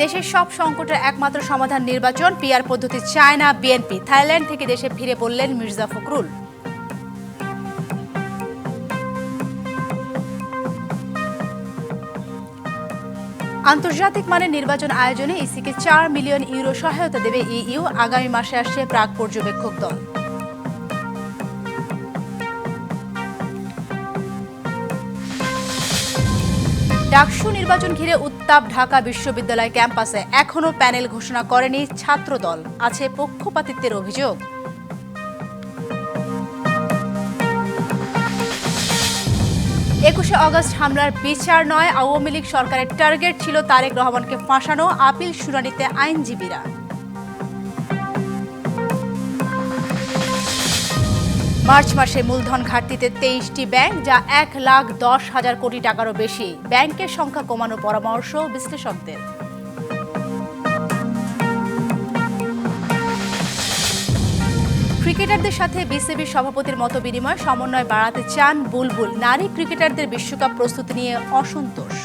দেশের সব সংকটের একমাত্র সমাধান নির্বাচন পিআর পদ্ধতি চায় না বিএনপি। থাইল্যান্ড থেকে দেশে ফিরে বললেন মির্জা ফখরুল। আন্তর্জাতিক মানের নির্বাচন আয়োজনে ইসিকে চার মিলিয়ন ইউরো সহায়তা দেবে ইইউ। আগামী মাসে আসছে প্রাক পর্যবেক্ষক দল। ডাকসু নির্বাচন ঘিরে উত্তাপ ঢাকা বিশ্ববিদ্যালয় ক্যাম্পাসে এখনও প্যানেল ঘোষণা করেনি ছাত্রদল। আছে পক্ষপাতিত্বের অভিযোগ। একুশে অগস্ট হামলার বিচার নয়, আওয়ামী লীগ সরকারের টার্গেট ছিল তারেক রহমানকে ফাঁসানো, আপিল শুনানিতে আইনজীবীরা। মার্চ মাসে মূলধন ঘাটতিতে তেইশটি ব্যাংক, যা এক লাখ দশ হাজার কোটি টাকারও বেশি। ব্যাংকের সংখ্যা কমানোর পরামর্শ বিশ্লেষকদের। ক্রিকেটারদের সাথে বিসিবির সভাপতির মতো বিনিময় সমন্বয় বাড়াতে চান বুলবুল। নারী ক্রিকেটারদের বিশ্বকাপ প্রস্তুতি নিয়ে অসন্তোষ।